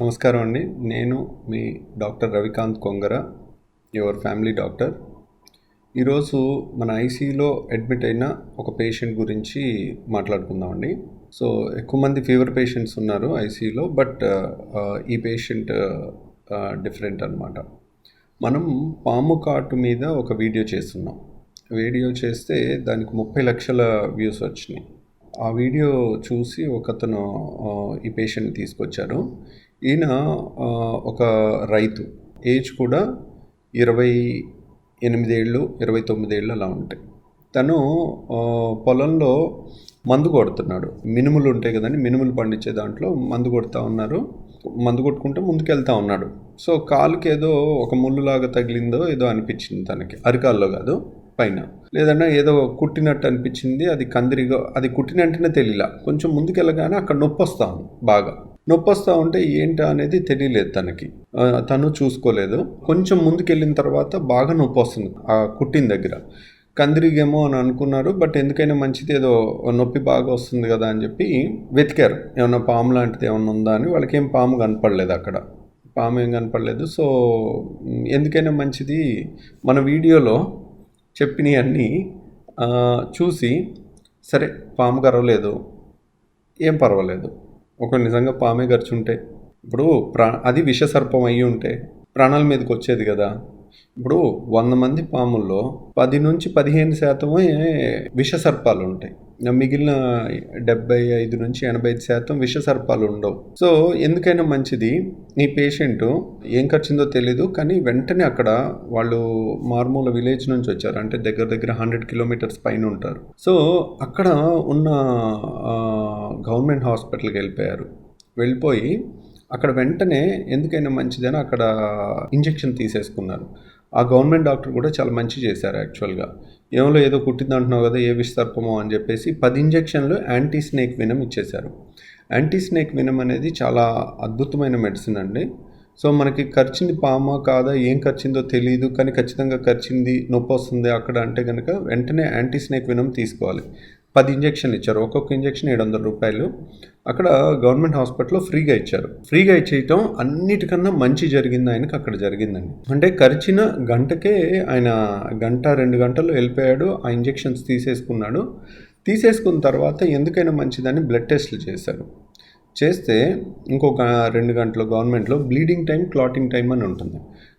నమస్కారం అండి. నేను మీ doctor Ravikant Kongara your family doctor. ఈరోజు మన ఐసీలో అడ్మిట్ అయిన ఒక పేషెంట్ గురించి మాట్లాడుకుందామండి సో ఎక్కువ మంది ఫీవర్ పేషెంట్స్ ఉన్నారు ఐసీలో బట్ ఈ పేషెంట్ డిఫరెంట్ అనమాట మనం పాము కాటు మీద ఒక వీడియో చేస్తున్నాం. వీడియో చేస్తే దానికి ముప్పై లక్షల వ్యూస్ వచ్చినాయి. ఆ వీడియో చూసి ఒకతను ఈ పేషెంట్ తీసుకొచ్చారు. ఈయన ఒక రైతు. ఏజ్ కూడా ఇరవై ఎనిమిదేళ్ళు ఇరవై తొమ్మిదేళ్ళు అలా ఉంటాయి. తను పొలంలో మందు కొడుతున్నాడు. మినుములు ఉంటాయి కదండి మినుములు పండించే దాంట్లో మందు కొడుతూ ఉన్నారు. మందు కొట్టుకుంటూ ముందుకెళ్తా ఉన్నాడు. సో కాలుకి ఏదో ఒక ముళ్ళులాగా తగిలిందో ఏదో అనిపించింది తనకి. అరికాల్లో కాదు పైన. లేదన్నా ఏదో కుట్టినట్టు అనిపించింది అది కందిరిగా అది కుట్టినట్టునే తెలియలా. కొంచెం ముందుకెళ్ళగానే అక్కడ నొప్పి వస్తాను బాగా. నొప్పి వస్తూ ఉంటే ఏంటా అనేది తెలియలేదు తనకి. తను చూసుకోలేదు. కొంచెం ముందుకెళ్ళిన తర్వాత బాగా నొప్పి వస్తుంది ఆ కుట్టిన దగ్గర. కందిరిగేమో అని అనుకున్నారు బట్ ఎందుకైనా మంచిది ఏదో నొప్పి బాగా వస్తుంది కదా అని చెప్పి వెతికారు. ఏమన్నా పాము లాంటిది ఏమన్నా ఉందా అని. వాళ్ళకి ఏం పాము కనపడలేదు అక్కడ. పాము ఏం కనపడలేదు. సో ఎందుకైనా మంచిది మన వీడియోలో చెప్పినవన్నీ చూసి సరే పాము కరవలేదు ఏం పర్వాలేదు. ఒక నిజంగా పామే గర్చుంటే ఇప్పుడు ప్రా అది విషసర్పం అయ్యి ఉంటే ప్రాణాల మీదకి వచ్చేది కదా. ఇప్పుడు వంద మంది పాముల్లో పది నుంచి పదిహేను శాతమే విషసర్పాలు ఉంటాయి మిగిలిన డెబ్బై ఐదు నుంచి ఎనభై ఐదు శాతం విషసర్పాలు ఉండవు. సో ఎందుకైనా మంచిది ఈ పేషెంట్ ఏం ఖర్చిందో తెలీదు కానీ వెంటనే అక్కడ వాళ్ళు మారుమూల విలేజ్ నుంచి వచ్చారు. అంటే దగ్గర దగ్గర హండ్రెడ్ కిలోమీటర్స్ పైన ఉంటారు. సో అక్కడ ఉన్న గవర్నమెంట్ హాస్పిటల్కి వెళ్ళిపోయారు. వెళ్ళిపోయి అక్కడ వెంటనే ఎందుకైనా మంచిదని అక్కడ ఇంజెక్షన్ తీసేసుకున్నారు. ఆ గవర్నమెంట్ డాక్టర్ కూడా చాలా మంచి చేశారు యాక్చువల్గా. ఏమో ఏదో కుట్టింది అంటున్నావు కదా ఏ విస్తర్పమో అని చెప్పేసి పది ఇంజెక్షన్లు యాంటీ స్నేక్ వినం ఇచ్చేశారు. యాంటీ స్నేక్ వినం అనేది చాలా అద్భుతమైన మెడిసిన్ అండి. సో మనకి ఖర్చింది పామా కాదా ఏం ఖర్చిందో తెలియదు కానీ ఖచ్చితంగా ఖర్చింది నొప్పి వస్తుంది అక్కడ అంటే కనుక వెంటనే యాంటీ స్నేక్ వినం తీసుకోవాలి. పది ఇంజెక్షన్ ఇచ్చారు. ఒక్కొక్క ఇంజెక్షన్ ఏడు వందల రూపాయలు. అక్కడ గవర్నమెంట్ హాస్పిటల్లో ఫ్రీగా ఇచ్చారు. ఫ్రీగా ఇచ్చేయటం అన్నిటికన్నా మంచి జరిగింది ఆయనకి అక్కడ జరిగిందండి. అంటే ఖర్చిన గంటకే ఆయన గంట రెండు గంటలు వెళ్ళిపోయాడు. ఆ ఇంజెక్షన్స్ తీసేసుకున్నాడు. తీసేసుకున్న తర్వాత ఎందుకైనా మంచిదని బ్లడ్ టెస్ట్లు చేశారు. చేస్తే ఇంకొక రెండు గంటలు గవర్నమెంట్లో బ్లీడింగ్ టైం క్లాటింగ్ టైం అని ఉంటుంది.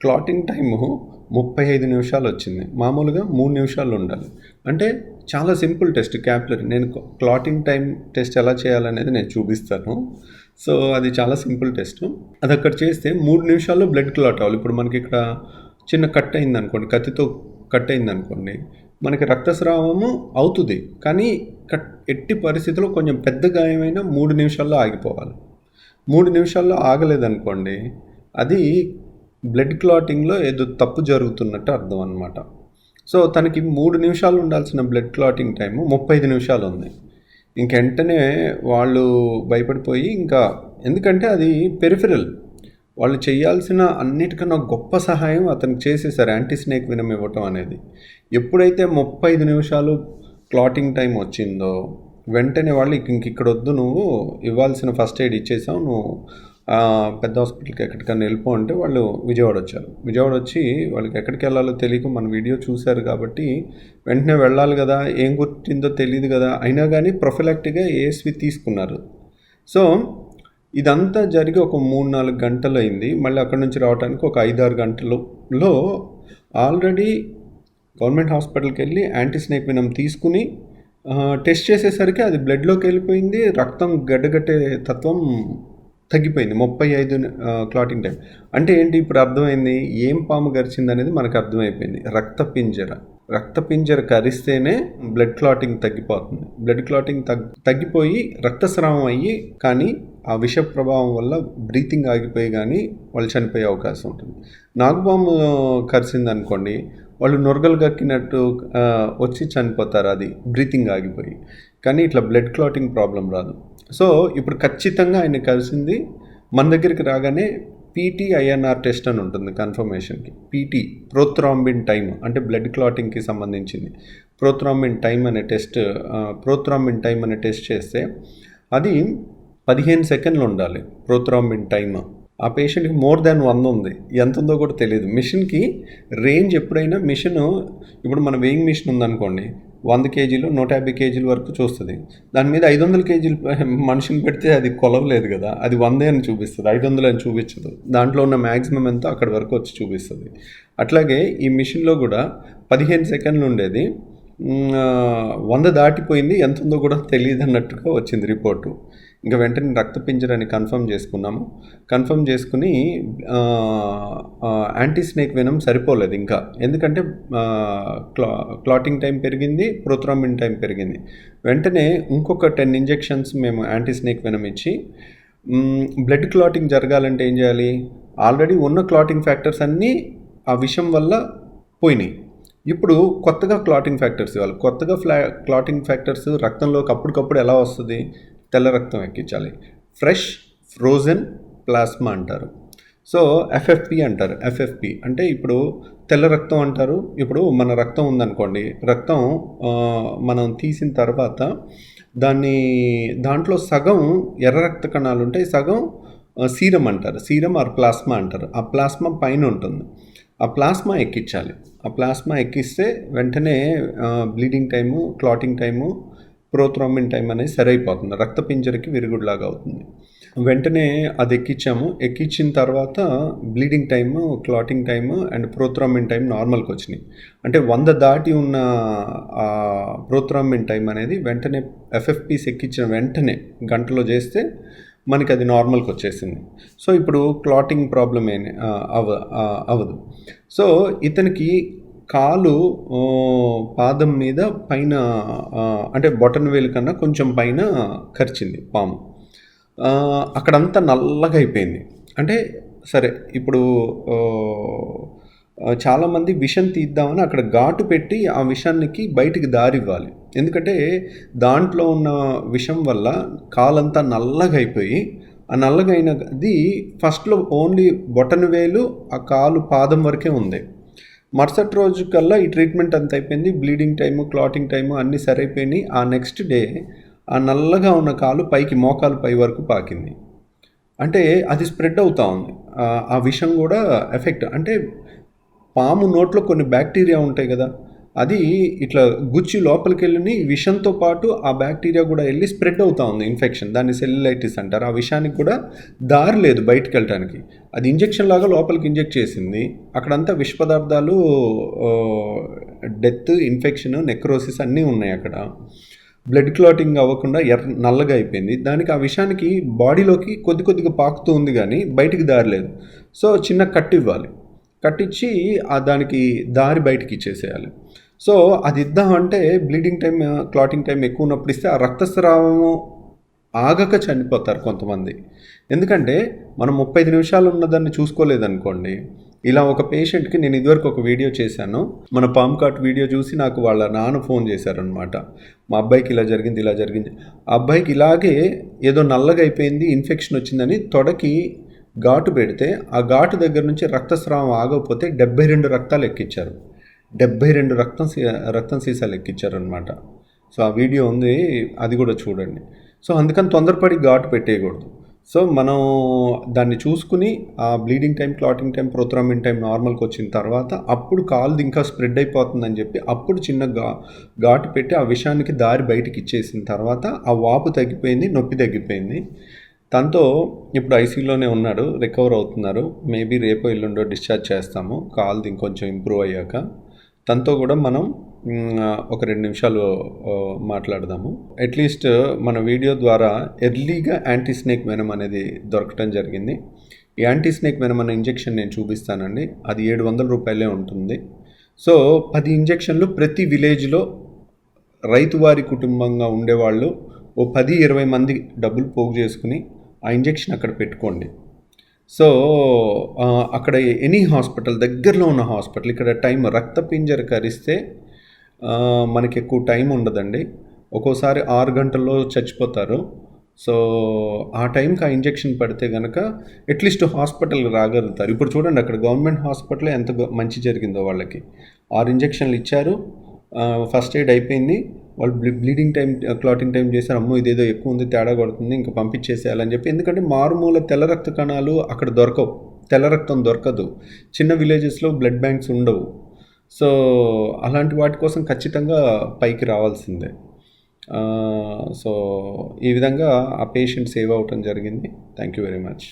క్లాటింగ్ టైము ముప్పై ఐదు నిమిషాలు వచ్చింది. మామూలుగా మూడు నిమిషాలు ఉండాలి. అంటే చాలా సింపుల్ టెస్ట్ క్యాపిలరీ. నేను క్లాటింగ్ టైం టెస్ట్ ఎలా చేయాలనేది నేను చూపిస్తాను. సో అది చాలా సింపుల్ టెస్ట్. అది అక్కడ చేస్తే మూడు నిమిషాల్లో బ్లడ్ క్లాట్ అవ్వాలి. ఇప్పుడు మనకి ఇక్కడ చిన్న కట్ అయింది అనుకోండి కత్తితో కట్ అయింది అనుకోండి మనకి రక్తస్రావము అవుతుంది. కానీ కట్ ఎట్టి పరిస్థితిలో కొంచెం పెద్ద గాయమైన మూడు నిమిషాల్లో ఆగిపోవాలి. మూడు నిమిషాల్లో ఆగలేదనుకోండి అది బ్లడ్ క్లాటింగ్లో ఏదో తప్పు జరుగుతున్నట్టు అర్థం అనమాట సో తనకి మూడు నిమిషాలు ఉండాల్సిన బ్లడ్ క్లాటింగ్ టైము ముప్పై ఐదు నిమిషాలు ఉంది. ఇంకెంటనే వాళ్ళు భయపడిపోయి ఇంకా ఎందుకంటే అది పెరిఫెరల్ వాళ్ళు చేయాల్సిన అన్నిటికన్నా గొప్ప సహాయం అతనికి చేసేసారు యాంటీ స్నేక్ వినం ఇవ్వటం అనేది. ఎప్పుడైతే ముప్పై ఐదు నిమిషాలు క్లాటింగ్ టైం వచ్చిందో వెంటనే వాళ్ళు ఇంక ఇక్కడ వద్దు నువ్వు ఇవ్వాల్సిన ఫస్ట్ ఎయిడ్ ఇచ్చేసావు నువ్వు పెద్ద హాస్పిటల్కి ఎక్కడికైనా వెళ్ళిపో అంటే వాళ్ళు విజయవాడ వచ్చారు. విజయవాడ వచ్చి వాళ్ళకి ఎక్కడికి వెళ్ళాలో తెలియక మన వీడియో చూశారు కాబట్టి వెంటనే వెళ్ళాలి కదా ఏం గుర్తిందో తెలియదు కదా అయినా కానీ ప్రొఫిలాక్టిక్గా ఏఎస్వి తీసుకున్నారు. సో ఇదంతా జరిగి ఒక మూడు నాలుగు గంటలు అయింది మళ్ళీ అక్కడ నుంచి రావడానికి ఒక ఐదారు గంటలలో ఆల్రెడీ గవర్నమెంట్ హాస్పిటల్కి వెళ్ళి యాంటీస్నేక్ వినం తీసుకుని టెస్ట్ చేసేసరికి అది బ్లడ్లోకి వెళ్ళిపోయింది. రక్తం గడ్డగట్టే తత్వం తగ్గిపోయింది. ముప్పై ఐదు క్లాటింగ్ టైం అంటే ఏంటి? ఇప్పుడు అర్థమైంది ఏం పాము గరిచింది అనేది మనకు అర్థమైపోయింది. రక్త పింజర. రక్త పింజర కరిస్తేనే బ్లడ్ క్లాటింగ్ తగ్గిపోతుంది. బ్లడ్ క్లాటింగ్ తగ్ తగ్గిపోయి రక్తస్రావం అయ్యి కానీ ఆ విష ప్రభావం వల్ల బ్రీతింగ్ ఆగిపోయి కానీ వాళ్ళు చనిపోయే అవకాశం ఉంటుంది. నాగుపాము కరిసింది అనుకోండి వాళ్ళు నొరగలు కక్కినట్టు వచ్చి చనిపోతారు. అది బ్రీతింగ్ ఆగిపోయి. కానీ ఇట్లా బ్లడ్ క్లాటింగ్ ప్రాబ్లం రాదు. సో ఇప్పుడు ఖచ్చితంగా ఆయన కలిసింది మన దగ్గరికి రాగానే పీటీ ఐఎన్ఆర్ టెస్ట్ అని ఉంటుంది కన్ఫర్మేషన్కి. పీటీ ప్రోత్రాంబిన్ టైమ్ అంటే బ్లడ్ క్లాటింగ్కి సంబంధించింది. ప్రోత్రాంబిన్ టైం అనే టెస్ట్ ప్రోత్రాంబిన్ టైం అనే టెస్ట్ చేస్తే అది పదిహేను సెకండ్లు ఉండాలి ప్రోత్రాంబిన్ టైమ్. ఆ పేషెంట్కి మోర్ దాన్ వంద ఉంది. ఎంత ఉందో కూడా తెలియదు. మిషన్కి రేంజ్ ఎప్పుడైనా మిషన్ ఇప్పుడు మన వెయింగ్ మిషన్ ఉందనుకోండి వంద కేజీలు నూట యాభై కేజీల వరకు చూస్తుంది. దాని మీద ఐదు వందల కేజీలు మనిషిని పెడితే అది కొలవలేదు కదా అది వందే అని చూపిస్తుంది ఐదు వందలు అని చూపించదు. దాంట్లో ఉన్న మ్యాక్సిమం ఎంతో అక్కడి వరకు వచ్చి చూపిస్తుంది. అట్లాగే ఈ మిషన్లో కూడా పదిహేను సెకండ్లు ఉండేది. వంద దాటిపోయింది ఎంత ఉందో కూడా తెలియదు అన్నట్టుగా వచ్చింది రిపోర్టు. ఇంకా వెంటనే రక్త పింజరని కన్ఫర్మ్ చేసుకున్నాము. కన్ఫర్మ్ చేసుకుని యాంటీ స్నేక్ వెనం సరిపోలేదు ఇంకా. ఎందుకంటే క్లా క్లాటింగ్ టైం పెరిగింది ప్రోత్రామిన్ టైం పెరిగింది. వెంటనే ఇంకొక టెన్ ఇంజెక్షన్స్ మేము యాంటీ స్నేక్ వెనం ఇచ్చి బ్లడ్ క్లాటింగ్ జరగాలంటే ఏం చేయాలి? ఆల్రెడీ ఉన్న క్లాటింగ్ ఫ్యాక్టర్స్ అన్నీ ఆ విషం వల్ల పోయినాయి. ఇప్పుడు కొత్తగా క్లాటింగ్ ఫ్యాక్టర్స్ ఇవ్వాలి. కొత్తగా ఫ్లా క్లాటింగ్ ఫ్యాక్టర్స్ రక్తంలోకి అప్పటికప్పుడు ఎలా వస్తుంది? తెల్ల రక్తం ఎక్కించాలి. ఫ్రెష్ ఫ్రోజన్ ప్లాస్మా అంటారు. సో ఎఫ్ఎఫ్పి అంటారు. ఎఫ్ఎఫ్పి అంటే ఇప్పుడు తెల్ల రక్తం అంటారు. ఇప్పుడు మన రక్తం ఉందనుకోండి. రక్తం మనం తీసిన తర్వాత దాన్ని దాంట్లో సగం ఎర్ర రక్త కణాలు ఉంటాయి సగం సీరం అంటారు. సీరం ఆర్ ప్లాస్మా అంటారు. ఆ ప్లాస్మా పైన ఉంటుంది. ఆ ప్లాస్మా ఎక్కించాలి. ఆ ప్లాస్మా ఎక్కిస్తే వెంటనే bleeding time clotting time prothrombin time అనేది సరైపోతుంది. రక్త పింజరకి విరుగుడులాగా అవుతుంది. వెంటనే అది ఎక్కించాము ఎక్కించిన తర్వాత bleeding time clotting time and prothrombin time నార్మల్కి వచ్చినాయి. అంటే వంద దాటి ఉన్న ఆ ప్రోత్రామిన్ టైం అనేది వెంటనే ఎఫ్ఎఫ్పీస్ ఎక్కించిన వెంటనే గంటలో చేస్తే మనకి అది నార్మల్కి వచ్చేసింది. సో ఇప్పుడు క్లాటింగ్ ప్రాబ్లం అవ అవదు అవ్వదు. సో ఇతనికి కాలు పాదం మీద పైన అంటే బొటన్ వేలు కన్నా కొంచెం పైన కరిచింది పాము. అక్కడంతా నల్లగా అయిపోయింది. అంటే సరే ఇప్పుడు చాలామంది విషం తీద్దామని అక్కడ ఘాటు పెట్టి ఆ విషానికి బయటికి దారి ఇవ్వాలి. ఎందుకంటే దాంట్లో ఉన్న విషం వల్ల కాలంతా నల్లగా అయిపోయి ఆ నల్లగైనది ఫస్ట్లో ఓన్లీ బొటన్ వేలు ఆ కాలు పాదం వరకే ఉంది. మరుసటి రోజు కల్లా ఈ ట్రీట్మెంట్ అంత అయిపోయింది. బ్లీడింగ్ టైము క్లాటింగ్ టైము అన్నీ సరైపోయినాయి. ఆ నెక్స్ట్ డే ఆ నల్లగా ఉన్న కాలు పైకి మోకాలు పై వరకు పాకింది. అంటే అది స్ప్రెడ్ అవుతూ ఉంది. ఆ- ఆ విషం కూడా ఎఫెక్ట్. అంటే పాము నోట్లో కొన్ని బ్యాక్టీరియా ఉంటాయి కదా అది ఇట్లా గుచ్చి లోపలికి వెళ్ళి విషంతో పాటు ఆ బ్యాక్టీరియా కూడా వెళ్ళి స్ప్రెడ్ అవుతా ఉంది ఇన్ఫెక్షన్. దాన్ని సెల్యులైటిస్ అంటారు. ఆ విషానికి కూడా దారి లేదు బయటకు వెళ్ళటానికి అది ఇంజెక్షన్ లాగా లోపలికి ఇంజెక్ట్ చేసింది. అక్కడంతా విష పదార్థాలు డెత్ ఇన్ఫెక్షన్ నెక్రోసిస్ అన్నీ ఉన్నాయి అక్కడ. బ్లడ్ క్లాటింగ్ అవ్వకుండా ఎర్ర నల్లగా అయిపోయింది. దానికి ఆ విషానికి బాడీలోకి కొద్ది కొద్దిగా పాకుతూ ఉంది కానీ బయటికి దారి లేదు. సో చిన్న కట్టు ఇవ్వాలి. కట్టించి ఆ దానికి దారి బయటికి ఇచ్చేసేయాలి. సో అది ఇద్దామంటే బ్లీడింగ్ టైం క్లాటింగ్ టైం ఎక్కువ ఉన్నప్పుడు ఇస్తే ఆ రక్తస్రావము ఆగక చనిపోతారు కొంతమంది. ఎందుకంటే మనం ముప్పై ఐదు నిమిషాలు ఉన్నదాన్ని చూసుకోలేదనుకోండి. ఇలా ఒక పేషెంట్కి నేను ఇదివరకు ఒక వీడియో చేశాను. మన పామ్ కార్ట్ వీడియో చూసి నాకు వాళ్ళ నాన్న ఫోన్ చేశారనమాట మా అబ్బాయికి ఇలా జరిగింది ఇలా జరిగింది. ఆ అబ్బాయికి ఇలాగే ఏదో నల్లగా అయిపోయింది ఇన్ఫెక్షన్ వచ్చిందని తొడకి ఘాటు పెడితే ఆ ఘాటు దగ్గర నుంచి రక్తస్రావం ఆగకపోతే డెబ్బై రెండు రక్తాలు ఎక్కించారు డెబ్బై రెండు రక్తం రక్తం సీసాలు ఎక్కించారు అనమాట సో ఆ వీడియో ఉంది అది కూడా చూడండి. సో అందుకని తొందరపడి ఘాటు పెట్టేయకూడదు. సో మనం దాన్ని చూసుకుని ఆ bleeding time clotting time prothrombin time నార్మల్కి వచ్చిన తర్వాత అప్పుడు కాల్ది ఇంకా స్ప్రెడ్ అయిపోతుందని చెప్పి అప్పుడు చిన్న గా ఘాటు పెట్టి ఆ విషయానికి దారి బయటికి ఇచ్చేసిన తర్వాత ఆ వాపు తగ్గిపోయింది నొప్పి తగ్గిపోయింది. తనతో ఇప్పుడు ఐసీయూలోనే ఉన్నాడు రికవర్ అవుతున్నారు. మేబీ రేపో ఎల్లుండో డిశ్చార్జ్ చేస్తాము కాల్ది ఇంకొంచెం ఇంప్రూవ్ అయ్యాక. తనతో కూడా మనం ఒక రెండు నిమిషాలు మాట్లాడదాము. అట్లీస్ట్ మన వీడియో ద్వారా ఎర్లీగా యాంటీ స్నేక్ వెనం అనేది దొరకటం జరిగింది. ఈ యాంటీ స్నేక్ వెనం అనే ఇంజెక్షన్ నేను చూపిస్తానండి. అది ఏడు వందల రూపాయలే ఉంటుంది. సో పది ఇంజెక్షన్లు ప్రతి విలేజ్లో రైతువారి కుటుంబంగా ఉండేవాళ్ళు ఓ పది ఇరవై మంది డబ్బులు పోగు చేసుకుని ఆ ఇంజెక్షన్ అక్కడ పెట్టుకోండి. సో అక్కడ ఎనీ హాస్పిటల్ దగ్గరలో ఉన్న హాస్పిటల్ ఇక్కడ టైం రక్త పింజర కరిస్తే మనకి ఎక్కువ టైం ఉండదండి. ఒక్కోసారి ఆరు గంటల్లో చచ్చిపోతారు. సో ఆ టైంకి ఆ ఇంజెక్షన్ పడితే కనుక అట్లీస్ట్ హాస్పిటల్కి రాగలుగుతారు. ఇప్పుడు చూడండి అక్కడ గవర్నమెంట్ హాస్పిటల్ ఎంత మంచి జరిగిందో వాళ్ళకి. ఆరు ఇంజెక్షన్లు ఇచ్చారు. ఫస్ట్ ఎయిడ్ అయిపోయింది. వాళ్ళు బ్లీడింగ్ టైం క్లాటింగ్ టైం చేశారు అమ్మో ఇదేదో ఎక్కువ ఉంది తేడా కొడుతుంది ఇంకా పంపించేసేయాలని చెప్పి. ఎందుకంటే మారుమూల తెల్ల రక్త కణాలు అక్కడ దొరకవు. తెల్ల రక్తం దొరకదు. చిన్న విలేజెస్లో బ్లడ్ బ్యాంక్స్ ఉండవు. సో అలాంటి వాటి కోసం ఖచ్చితంగా పైకి రావాల్సిందే. సో ఈ విధంగా ఆ పేషెంట్ సేవ్ అవటం జరిగింది. Thank you very much.